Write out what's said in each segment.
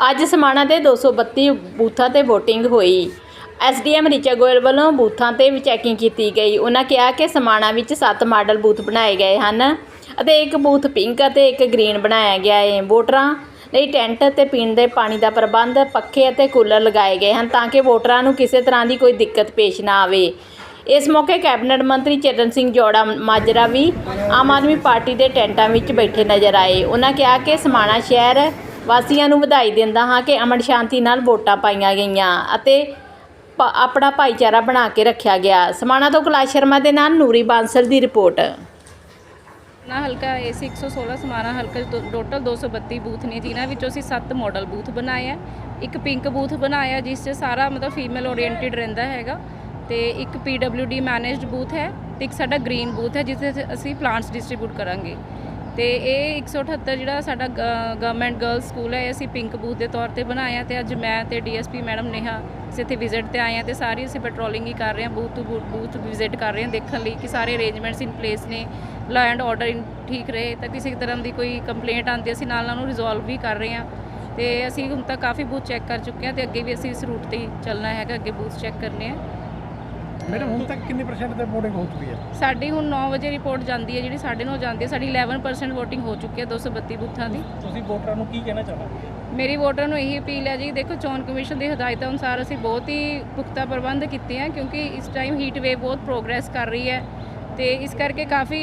ਅੱਜ ਸਮਾਣਾ ਦੇ 232 ਬੂਥਾਂ ਤੇ VOTING ਹੋਈ। ਐਸਡੀਐਮ ਰਿਚਾ ਗੋਇਲ ਵੱਲੋਂ ਬੂਥਾਂ ਤੇ ਵੀ ਚੈਕਿੰਗ ਕੀਤੀ ਗਈ। ਉਹਨਾਂ ਕਿਹਾ ਕਿ ਸਮਾਣਾ ਵਿੱਚ 7 ਮਾਡਲ ਬੂਥ ਬਣਾਏ ਗਏ ਹਨ ਅਤੇ ਇੱਕ ਬੂਥ ਪਿੰਕ ਅਤੇ ਇੱਕ ਗ੍ਰੀਨ ਬਣਾਇਆ ਗਿਆ ਹੈ। ਵੋਟਰਾਂ ਲਈ ਟੈਂਟ ਅਤੇ ਪੀਣ ਦੇ ਪਾਣੀ ਦਾ ਪ੍ਰਬੰਧ, ਪੱਖੇ ਅਤੇ ਕੂਲਰ ਲਗਾਏ ਗਏ ਹਨ ਤਾਂ ਕਿ ਵੋਟਰਾਂ ਨੂੰ ਕਿਸੇ ਤਰ੍ਹਾਂ ਦੀ ਕੋਈ ਦਿੱਕਤ ਪੇਸ਼ ਨਾ ਆਵੇ। ਇਸ ਮੌਕੇ ਕੈਬਨਿਟ ਮੰਤਰੀ ਚਰਨ ਸਿੰਘ ਜੋੜਾ ਮਾਜਰਾ ਵੀ ਆਮ ਆਦਮੀ ਪਾਰਟੀ ਦੇ ਟੈਂਟਾਂ ਵਿੱਚ ਬੈਠੇ ਨਜ਼ਰ ਆਏ। ਉਹਨਾਂ ਕਿਹਾ ਕਿ ਸਮਾਣਾ ਸ਼ਹਿਰ ਵਾਸੀਆਂ ਨੂੰ ਵਧਾਈ ਦਿੰਦਾ ਹਾਂ ਕਿ ਅਮਨ ਸ਼ਾਂਤੀ ਨਾਲ ਵੋਟਾਂ ਪਾਈਆਂ ਗਈਆਂ ਅਤੇ ਆਪਣਾ ਭਾਈਚਾਰਾ ਬਣਾ ਕੇ ਰੱਖਿਆ ਗਿਆ। ਸਮਾਣਾ ਤੋਂ ਕੈਲਾਸ਼ ਸ਼ਰਮਾ ਦੇ ਨਾਲ ਨੂਰੀ ਬਾਂਸਲ ਦੀ ਰਿਪੋਰਟ। ਨਾ ਹਲਕਾ ਏਸੀ 116 ਸਮਾਣਾ ਹਲਕਾ 'ਚ ਟੋ- ਟੋਟਲ 232 ਬੂਥ ਨੇ, ਜਿਨ੍ਹਾਂ ਵਿੱਚੋਂ ਅਸੀਂ 7 ਮਾਡਲ ਬੂਥ ਬਣਾਏ ਆ। ਇੱਕ ਪਿੰਕ ਬੂਥ ਬਣਾਇਆ, ਜਿਸ 'ਚ ਸਾਰਾ ਮਤਲਬ ਫੀਮੇਲ ਓਰੀਐਂਟਡ ਰਹਿੰਦਾ ਹੈਗਾ। ਤੇ ਇੱਕ ਪੀਡਬਲਯੂਡੀ ਮੈਨੇਜਡ ਬੂਥ ਹੈ ਤੇ ਇੱਕ ਸਾਡਾ ਗ੍ਰੀਨ ਬੂਥ ਹੈ ਜਿੱਥੇ ਅਸੀਂ ਪਲਾਂਟਸ ਡਿਸਟ੍ਰੀਬਿਊਟ ਕਰਾਂਗੇ। ਤੇ ਇਹ 178 ਜਿਹੜਾ ਸਾਡਾ ਗਵਰਨਮੈਂਟ ਗਰਲਸ ਸਕੂਲ ਹੈ, ਇਹ ਅਸੀਂ ਪਿੰਕ ਬੂਥ ਦੇ ਤੌਰ ਤੇ ਬਣਾਇਆ ਤੇ ਅੱਜ ਮੈਂ ਤੇ ਡੀਐਸਪੀ ਮੈਡਮ ਨੇਹਾ ਅਸੀਂ ਇੱਥੇ ਵਿਜ਼ਿਟ ਤੇ ਆਏ ਹਾਂ ਤੇ ਸਾਰੀ ਅਸੀਂ ਪੈਟਰੋਲਿੰਗ ਹੀ ਕਰ ਰਹੇ ਹਾਂ ਬੂਥ ਟੂ ਬੂਥ ਵਿਜ਼ਿਟ ਕਰ ਰਹੇ ਹਾਂ ਦੇਖਣ ਲਈ ਕਿ ਸਾਰੇ ਅਰੇਂਜਮੈਂਟਸ ਇਨ ਪਲੇਸ ਨੇ ਲਾ ਐਂਡ ਆਰਡਰ ਠੀਕ ਰਹੇ, ਤਾਂ ਕਿਸੇ ਤਰ੍ਹਾਂ ਦੀ ਕੋਈ ਕੰਪਲੇਂਟ ਆਉਂਦੀ ਅਸੀਂ ਨਾਲ ਨਾਲ ਉਹਨੂੰ ਰਿਜ਼ੋਲਵ ਵੀ ਕਰ ਰਹੇ ਹਾਂ ਤੇ ਅਸੀਂ ਹੁਣ ਤੱਕ ਕਾਫੀ ਬੂਥ ਚੈੱਕ ਕਰ ਚੁੱਕੇ ਹਾਂ ਤੇ ਅੱਗੇ ਵੀ ਅਸੀਂ ਇਸ ਰੂਟ ਤੇ ਹੀ ਚੱਲਣਾ ਹੈਗਾ, ਅੱਗੇ ਬੂਥ ਚੈੱਕ ਕਰਨੇ ਆ। ਮੈਡਮ ਹੁਣ ਤੱਕ ਕਿੰਨੇ ਪਰਸੈਂਟ ਤੇ VOTING ਹੋ ਚੁੱਕੀ ਹੈ? ਸਾਡੀ ਹੁਣ 9 ਵਜੇ ਰਿਪੋਰਟ ਜਾਂਦੀ ਹੈ ਜਿਹੜੀ 9:30 ਜਾਂਦੀ ਹੈ ਸਾਡੀ 11% VOTING ਹੋ ਚੁੱਕੀ ਹੈ 232 ਬੂਥਾਂ ਦੀ। ਤੁਸੀਂ ਵੋਟਰਾਂ ਨੂੰ ਕੀ ਕਹਿਣਾ ਚਾਹੋਗੇ? ਮੇਰੀ ਵੋਟਰ ਨੂੰ ਇਹੀ ਅਪੀਲ ਹੈ ਜੀ ਦੇਖੋ ਚੋਣ ਕਮਿਸ਼ਨ ਦੀ ਹਦਾਇਤਾਂ ਅਨੁਸਾਰ ਅਸੀਂ ਬਹੁਤ ਹੀ ਪੁਖਤਾ ਪ੍ਰਬੰਧ ਕੀਤੇ ਆ ਕਿਉਂਕਿ ਇਸ ਟਾਈਮ ਹੀਟ ਵੇਵ ਬਹੁਤ ਪ੍ਰੋਗਰੈਸ ਕਰ ਰਹੀ ਹੈ। ਤੇ ਇਸ ਕਰਕੇ ਕਾਫੀ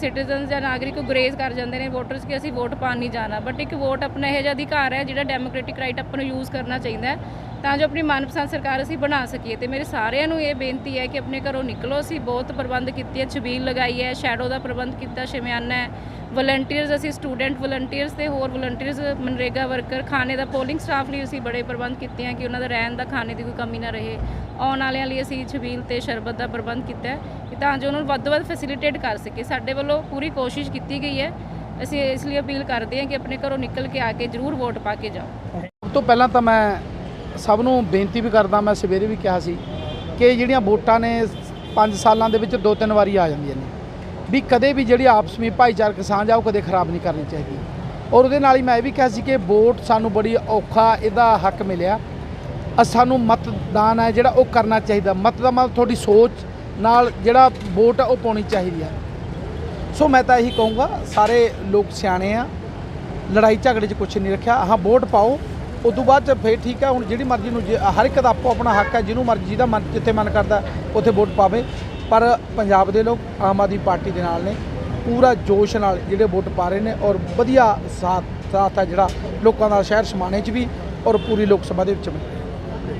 ਸਿਟੀਜ਼ਨਸ ਜਾਂ ਨਾਗਰਿਕ ਗੁਰੇਜ਼ ਕਰ ਜਾਂਦੇ ਨੇ ਵੋਟਰਸ ਕਿ ਅਸੀਂ ਵੋਟ ਪਾਣ ਨਹੀਂ ਜਾਣਾ। ਬਟ ਇੱਕ ਵੋਟ ਆਪਣਾ ਇਹੋ ਜਿਹਾ ਅਧਿਕਾਰ ਹੈ ਜਿਹੜਾ ਡੈਮੋਕ੍ਰੈਟਿਕ ਰਾਈਟ ਆਪਾਂ ਨੂੰ ਯੂਜ਼ ਕਰਨਾ ਚਾਹੀਦਾ ਹੈ, ਤਾਂ ਜੋ ਆਪਣੀ ਮਨਪਸੰਦ ਸਰਕਾਰ ਅਸੀਂ ਬਣਾ ਸਕੀਏ। ਤੇ ਮੇਰੇ ਸਾਰਿਆਂ ਨੂੰ ਇਹ ਬੇਨਤੀ ਹੈ ਕਿ ਆਪਣੇ ਘਰੋਂ ਨਿਕਲੋ, ਅਸੀਂ ਬਹੁਤ ਪ੍ਰਬੰਧ ਕੀਤੇ ਹੈ ਛਬੀਲ ਲਗਾਈ ਹੈ ਸ਼ੈਡੋ ਦਾ ਪ੍ਰਬੰਧ ਕੀਤਾ ਸ਼ਿਮਿਆਨਾ ਹੈ ਵਲੰਟੀਅਰਸ ਅਸੀਂ ਸਟੂਡੈਂਟ ਵਲੰਟੀਅਰਸ ਤੇ ਹੋਰ ਵਲੰਟੀਅਰਸ ਮਨਰੇਗਾ ਵਰਕਰ ਖਾਣੇ ਦਾ ਪੋਲਿੰਗ ਸਟਾਫ ਲਈ ਅਸੀਂ ਬੜੇ ਪ੍ਰਬੰਧ ਕੀਤੇ ਹਨ ਕਿ ਉਹਨਾਂ ਦਾ ਰਹਿਣ ਦਾ, ਖਾਣੇ ਦੀ ਕੋਈ ਕਮੀ ਨਾ ਰਹੇ। ਆਉਣ ਵਾਲਿਆਂ ਲਈ ਅਸੀਂ ਛਬੀਲ ਤੇ ਸ਼ਰਬਤ ਦਾ ਪ੍ਰਬੰਧ ਕੀਤਾ ਹੈ ਤਾਂ ਜੋ ਉਹਨਾਂ ਨੂੰ ਵੱਧ ਤੋਂ ਵੱਧ ਫੈਸਿਲਿਟੇਟ ਕਰ ਸਕੇ। ਸਾਡੇ ਵੱਲੋਂ ਪੂਰੀ ਕੋਸ਼ਿਸ਼ ਕੀਤੀ ਗਈ ਹੈ। ਅਸੀਂ ਇਸ ਲਈ ਅਪੀਲ ਕਰਦੇ ਹਾਂ ਕਿ ਆਪਣੇ ਘਰੋਂ ਨਿਕਲ ਕੇ ਆ ਕੇ ਜ਼ਰੂਰ ਵੋਟ ਪਾ ਕੇ ਜਾਓ। ਸਭ ਤੋਂ ਪਹਿਲਾਂ ਤਾਂ ਮੈਂ ਸਭ ਨੂੰ ਬੇਨਤੀ ਵੀ ਕਰਦਾ, ਮੈਂ ਸਵੇਰੇ ਵੀ ਕਿਹਾ ਸੀ ਕਿ ਜਿਹੜੀਆਂ ਵੋਟਾਂ ਨੇ 5 ਸਾਲਾਂ ਦੇ ਵਿੱਚ ਦੋ ਤਿੰਨ ਵਾਰੀ ਆ ਜਾਂਦੀਆਂ ਨੇ। ਵੀ ਕਦੇ ਵੀ ਜਿਹੜੀ ਆਪਸ ਵਿੱਚ ਭਾਈਚਾਰਕ ਸਾਂਝ ਆ, ਉਹ ਕਦੇ ਖਰਾਬ ਨਹੀਂ ਕਰਨੀ ਚਾਹੀਦੀ। ਔਰ ਉਹਦੇ ਨਾਲ ਹੀ ਮੈਂ ਇਹ ਵੀ ਕਿਹਾ ਸੀ ਕਿ ਵੋਟ ਸਾਨੂੰ ਬੜੀ ਔਖਾ ਇਹਦਾ ਹੱਕ ਮਿਲਿਆ। ਸਾਨੂੰ ਮਤਦਾਨ ਹੈ ਜਿਹੜਾ ਉਹ ਕਰਨਾ ਚਾਹੀਦਾ। ਮਤ ਦਾ ਮਤਲਬ ਤੁਹਾਡੀ ਸੋਚ ਨਾਲ ਜਿਹੜਾ ਵੋਟ ਆ, ਉਹ ਪਾਉਣੀ ਚਾਹੀਦੀ ਹੈ। ਸੋ ਮੈਂ ਤਾਂ ਇਹੀ ਕਹੂੰਗਾ, ਸਾਰੇ ਲੋਕ ਸਿਆਣੇ ਆ, ਲੜਾਈ ਝਗੜੇ 'ਚ ਕੁਝ ਨਹੀਂ ਰੱਖਿਆ। ਹਾਂ, ਵੋਟ ਪਾਓ। ਉਸ ਤੋਂ ਬਾਅਦ ਚ ਫੇਰ ਠੀਕ ਹੈ, ਹੁਣ ਜਿਹੜੀ ਮਰਜ਼ੀ ਨੂੰ ਜੇ- ਹਰ ਇੱਕ ਦਾ ਆਪੋ ਆਪਣਾ ਹੱਕ ਹੈ, ਜਿਹਨੂੰ ਮਰਜ਼ੀ ਜਿਹਦਾ ਮਨ, ਜਿੱਥੇ ਮਨ ਕਰਦਾ, ਉੱਥੇ ਵੋਟ ਪਾਵੇ। ਪਰ ਪੰਜਾਬ ਦੇ ਲੋਕ ਆਮ ਆਦਮੀ ਪਾਰਟੀ ਦੇ ਨਾਲ ਨੇ। ਪੂਰਾ ਜੋਸ਼ ਨਾਲ ਜਿਹੜੇ ਵੋਟ ਪਾ ਰਹੇ ਨੇ ਔਰ ਵਧੀਆ ਸਾਥ ਸਾਥ ਹੈ ਜਿਹੜਾ ਲੋਕਾਂ ਦਾ ਸ਼ਹਿਰ ਸਮਾਣੇ 'ਚ ਵੀ ਔਰ ਪੂਰੀ ਲੋਕ ਸਭਾ ਦੇ ਵਿੱਚ ਵੀ।